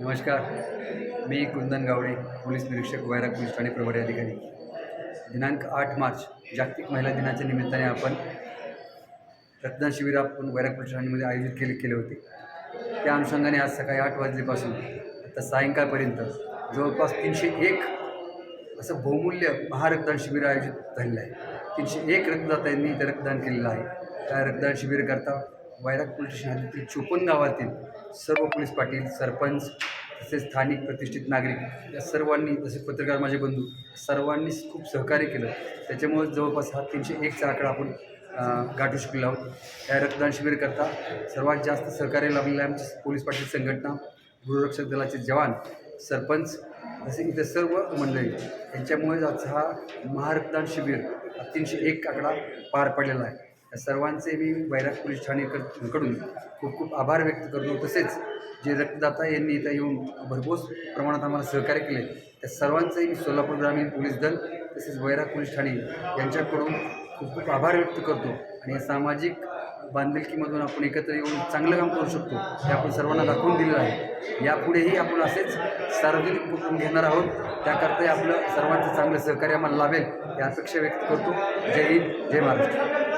नमस्कार. मी कुंदन गावडे पोलीस निरीक्षक वैराग पोलीस ठाणे प्रभारी अधिकारी. दिनांक आठ मार्च जागतिक महिला दिनाच्या निमित्ताने आपण रक्तदान शिबिर आपण वैराग पोलीस ठाणेमध्ये आयोजित केले केले होते. त्या अनुषंगाने आज सकाळी आठ वाजल्यापासून आता सायंकाळपर्यंत जवळपास तीनशे एक असं बहुमूल्य महारक्तदान शिबिर आयोजित झालेलं आहे. तीनशे एक रक्तदात्यांनी इथं रक्तदान केलेलं आहे. त्या रक्तदान शिबिरकरता वायराग पोलीस स्टेशन चोपन्न गावातील सर्व पोलीस पाटील सरपंच तसेच स्थानिक प्रतिष्ठित नागरिक या सर्वांनी तसे पत्रकार माझे बंधू सर्वांनी खूप सहकार्य केलं. त्याच्यामुळे जवळपास हा तीनशे एकचा आकडा आपण गाठू शकलेलो आहोत. या रक्तदान शिबिरकरता सर्वात जास्त सहकार्य लाभलेले आमचे पोलीस पाटील संघटना गृहरक्षक दलाचे जवान सरपंच असे इतर सर्व मंडळी. यांच्यामुळे आजचा हा महारक्तदान शिबिर तीनशे एक आकडा पार पडलेला आहे. या सर्वांचे मी वैराग पोलीस ठाणेकरकडून खूप खूप आभार व्यक्त करतो. तसेच जे रक्तदाता यांनी इथं येऊन भरघोस प्रमाणात आम्हाला सहकार्य केले त्या सर्वांचे मी सोलापूर ग्रामीण पोलीस दल तसेच वैराग पोलीस ठाणे यांच्याकडून खूप खूप आभार व्यक्त करतो. आणि या सामाजिक बांधिलकीमधून आपण एकत्र येऊन चांगलं काम करू शकतो हे आपण सर्वांना दाखवून दिलेलं आहे. यापुढेही आपण असेच सार्वजनिक उपक्रम घेणार आहोत. त्याकरता आपलं सर्वांचं चांगलं सहकार्य आम्हाला लाभेल या अपेक्षा व्यक्त करतो. जय हिंद जय महाराष्ट्र.